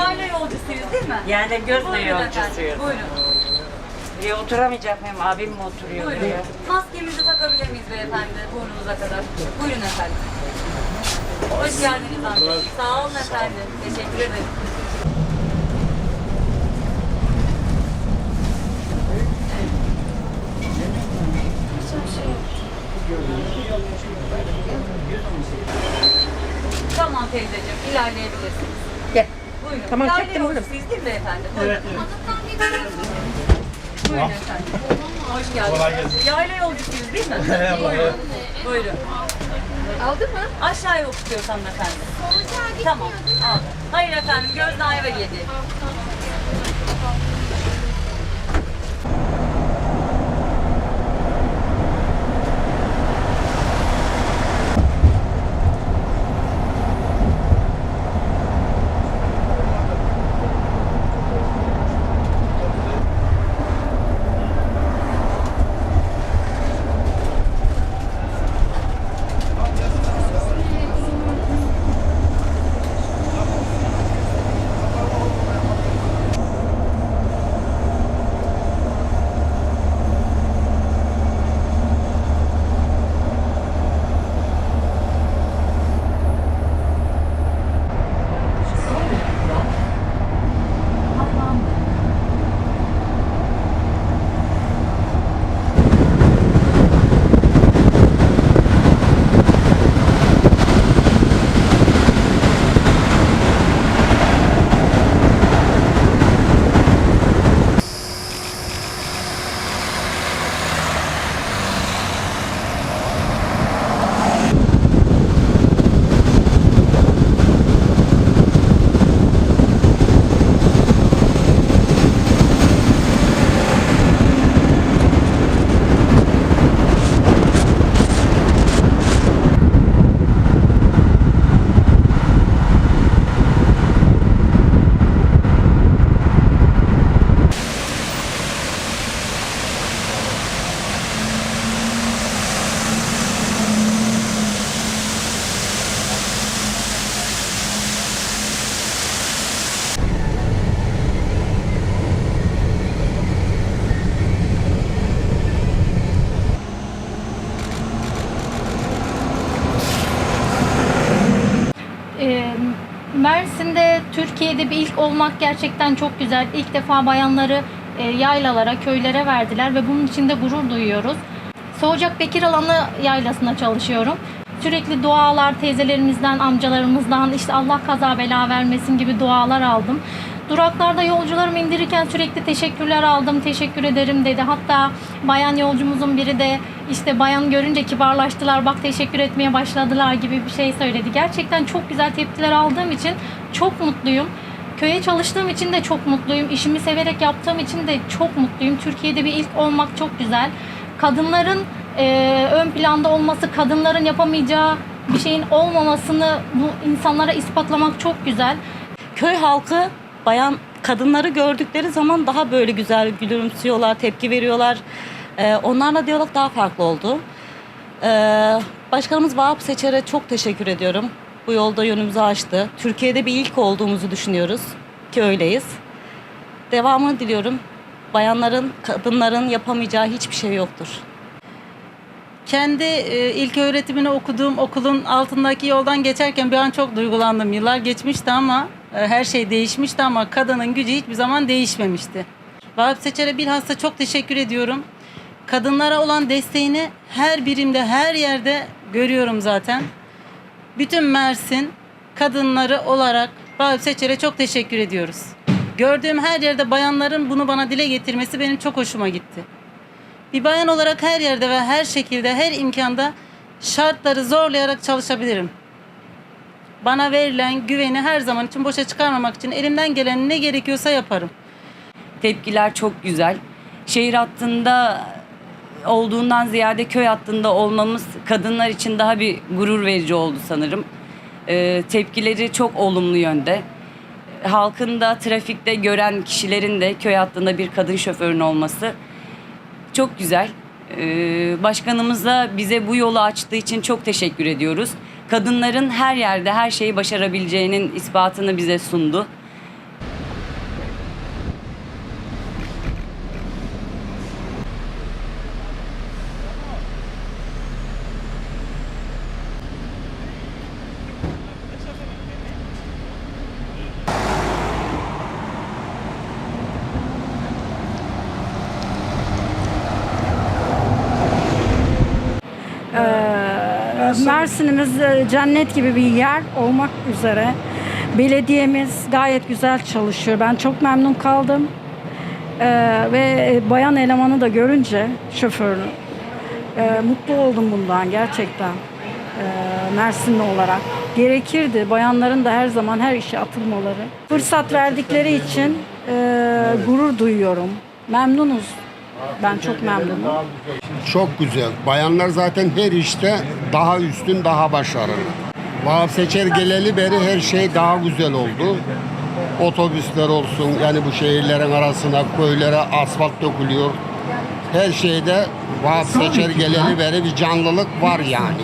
mi? Yani göz Buyurun yolcusuyuz. efendim. Buyurun. Ya oturamayacak mıyım? Abim mi oturuyor Buyurun. buraya? Maskemizi takabilir miyiz beyefendi burnunuza kadar? Buyurun efendim. Hoş geldiniz amca. Sağ olun efendim. Teşekkür ederim. Tamam teyzeciğim, ilerleyebilirsiniz. Gel. Buyurun. Tamam, Yayla çektim oğlum. Siz değil mi beyefendi? Buyurun. Buyurun efendim. Hoş geldiniz. Kolay gelsin. Yayla yolcusuyuz değil mi? Buyurun. Buyurun. Aldın mı? Aşağıya okutuyor hanımefendi. Tamam. Al. Hayır efendim, Gözde Ayva yedi. Mersin'de Türkiye'de bir ilk olmak gerçekten çok güzel. İlk defa bayanları e, yaylalara, köylere verdiler ve bunun için de gurur duyuyoruz. Soğucak Bekir Alanı yaylasında çalışıyorum. Sürekli dualar teyzelerimizden, amcalarımızdan işte Allah kaza bela vermesin gibi dualar aldım. Duraklarda yolcularımı indirirken sürekli teşekkürler aldım, teşekkür ederim dedi. Hatta bayan yolcumuzun biri de işte bayan görünce kibarlaştılar, bak teşekkür etmeye başladılar gibi bir şey söyledi. Gerçekten çok güzel tepkiler aldığım için çok mutluyum. Köye çalıştığım için de çok mutluyum. İşimi severek yaptığım için de çok mutluyum. Türkiye'de bir ilk olmak çok güzel. Kadınların eee, ön planda olması, kadınların yapamayacağı bir şeyin olmamasını bu insanlara ispatlamak çok güzel. köy halkı bayan kadınları gördükleri zaman daha böyle güzel gülümsüyorlar, tepki veriyorlar. Ee, onlarla diyalog daha farklı oldu. Ee, Başkanımız Vahap Seçer'e çok teşekkür ediyorum. Bu yolda yönümüzü açtı. Türkiye'de bir ilk olduğumuzu düşünüyoruz ki öyleyiz. Devamını diliyorum. Bayanların, kadınların yapamayacağı hiçbir şey yoktur. Kendi e, ilk öğretimini okuduğum okulun altındaki yoldan geçerken bir an çok duygulandım. Yıllar geçmişti ama e, her şey değişmişti ama kadının gücü hiçbir zaman değişmemişti. Vahap Seçer'e bilhassa çok teşekkür ediyorum. Kadınlara olan desteğini her birimde, her yerde görüyorum zaten. Bütün Mersin kadınları olarak Vahap Seçer'e çok teşekkür ediyoruz. Gördüğüm her yerde bayanların bunu bana dile getirmesi benim çok hoşuma gitti. Bir bayan olarak her yerde ve her şekilde, her imkanda şartları zorlayarak çalışabilirim. Bana verilen güveni her zaman için boşa çıkarmamak için elimden gelen ne gerekiyorsa yaparım. Tepkiler çok güzel. Şehir hattında olduğundan ziyade köy hattında olmamız kadınlar için daha bir gurur verici oldu sanırım. Ee, tepkileri çok olumlu yönde. Halkın da trafikte gören kişilerin de köy hattında bir kadın şoförün olması çok güzel. Ee, başkanımız da bize bu yolu açtığı için çok teşekkür ediyoruz. Kadınların her yerde her şeyi başarabileceğinin ispatını bize sundu. Mersin'imiz e, cennet gibi bir yer olmak üzere. Belediyemiz gayet güzel çalışıyor. Ben çok memnun kaldım. Ee, ve bayan elemanı da görünce şoförünü e, mutlu oldum bundan gerçekten. Ee, Mersinli olarak. Gerekirdi bayanların da her zaman her işe atılmaları. Fırsat verdikleri için e, gurur duyuyorum. Memnunuz. Ben çok memnunum. Çok güzel. Bayanlar zaten her işte daha üstün, daha başarılı. Vahap Seçer geleli beri her şey daha güzel oldu. Otobüsler olsun, yani bu şehirlerin arasına, köylere asfalt dökülüyor. Her şeyde Vahap Seçer geleli beri bir canlılık var yani.